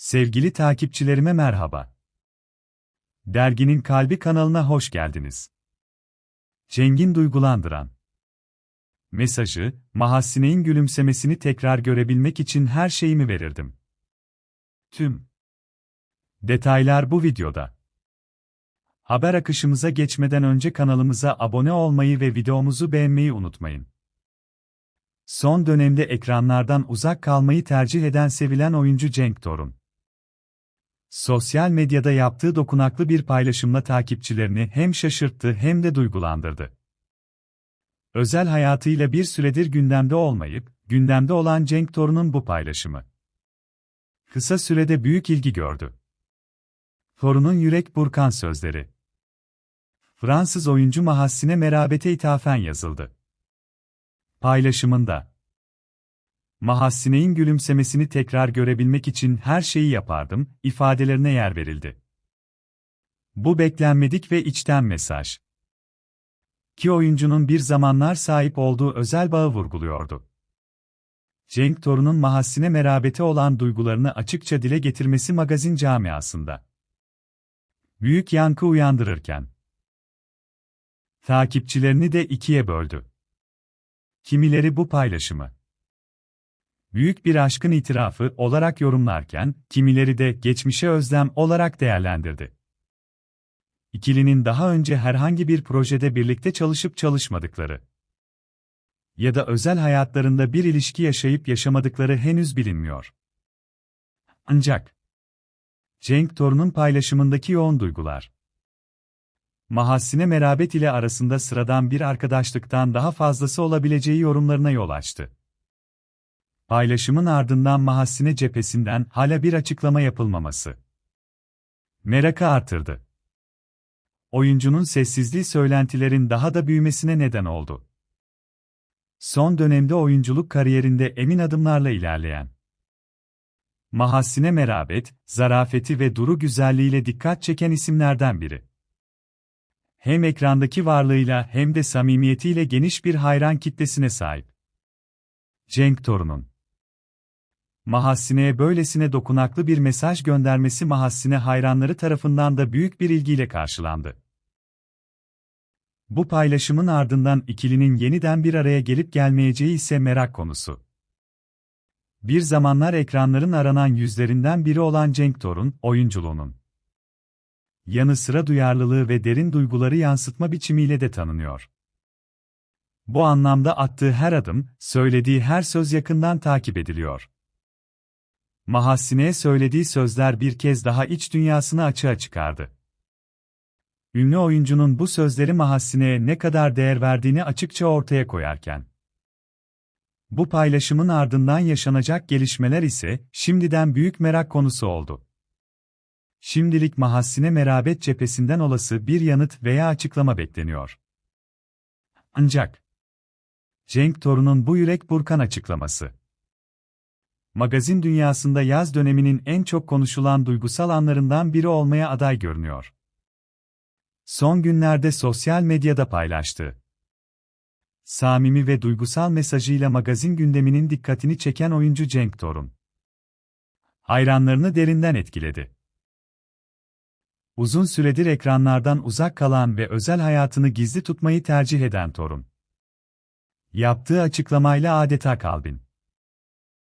Sevgili takipçilerime merhaba. Derginin Kalbi kanalına hoş geldiniz. Cengin duygulandıran mesajı, Mahassine'in gülümsemesini tekrar görebilmek için her şeyimi verirdim. Tüm detaylar bu videoda. Haber akışımıza geçmeden önce kanalımıza abone olmayı ve videomuzu beğenmeyi unutmayın. Son dönemde ekranlardan uzak kalmayı tercih eden sevilen oyuncu Cenk Torun. Sosyal medyada yaptığı dokunaklı bir paylaşımla takipçilerini hem şaşırttı hem de duygulandırdı. Özel hayatıyla bir süredir gündemde olmayıp, gündemde olan Cenk Torun'un bu paylaşımı. Kısa sürede büyük ilgi gördü. Torun'un yürek burkan sözleri. Fransız oyuncu Mahassine Merabet'e ithafen yazıldı. Paylaşımında Mahassine'in gülümsemesini tekrar görebilmek için her şeyi yapardım, ifadelerine yer verildi. Bu beklenmedik ve içten mesaj. Ki oyuncunun bir zamanlar sahip olduğu özel bağı vurguluyordu. Cenk Torun'un Mahassine merabete olan duygularını açıkça dile getirmesi magazin camiasında. Büyük yankı uyandırırken. Takipçilerini de ikiye böldü. Kimileri bu paylaşımı büyük bir aşkın itirafı olarak yorumlarken, kimileri de geçmişe özlem olarak değerlendirdi. İkilinin daha önce herhangi bir projede birlikte çalışıp çalışmadıkları ya da özel hayatlarında bir ilişki yaşayıp yaşamadıkları henüz bilinmiyor. Ancak Cenk Torun'un paylaşımındaki yoğun duygular Mahassine merabet ile arasında sıradan bir arkadaşlıktan daha fazlası olabileceği yorumlarına yol açtı. Paylaşımın ardından Mahassine cephesinden hala bir açıklama yapılmaması. Merakı artırdı. Oyuncunun sessizliği söylentilerin daha da büyümesine neden oldu. Son dönemde oyunculuk kariyerinde emin adımlarla ilerleyen Mahassine merabet, zarafeti ve duru güzelliğiyle dikkat çeken isimlerden biri. Hem ekrandaki varlığıyla hem de samimiyetiyle geniş bir hayran kitlesine sahip. Cenk Torun'un Mahassine'ye böylesine dokunaklı bir mesaj göndermesi Mahassine hayranları tarafından da büyük bir ilgiyle karşılandı. Bu paylaşımın ardından ikilinin yeniden bir araya gelip gelmeyeceği ise merak konusu. Bir zamanlar ekranların aranan yüzlerinden biri olan Cenk Torun, oyunculuğunun yanı sıra duyarlılığı ve derin duyguları yansıtma biçimiyle de tanınıyor. Bu anlamda attığı her adım, söylediği her söz yakından takip ediliyor. Mahassine'ye söylediği sözler bir kez daha iç dünyasını açığa çıkardı. Ünlü oyuncunun bu sözleri Mahassine'ye ne kadar değer verdiğini açıkça ortaya koyarken. Bu paylaşımın ardından yaşanacak gelişmeler ise şimdiden büyük merak konusu oldu. Şimdilik Mahassine merabet cephesinden olası bir yanıt veya açıklama bekleniyor. Ancak Cenk Torun'un bu yürek burkan açıklaması magazin dünyasında yaz döneminin en çok konuşulan duygusal anlarından biri olmaya aday görünüyor. Son günlerde sosyal medyada paylaştı. Samimi ve duygusal mesajıyla magazin gündeminin dikkatini çeken oyuncu Cenk Torun. Hayranlarını derinden etkiledi. Uzun süredir ekranlardan uzak kalan ve özel hayatını gizli tutmayı tercih eden Torun. Yaptığı açıklamayla adeta kalbin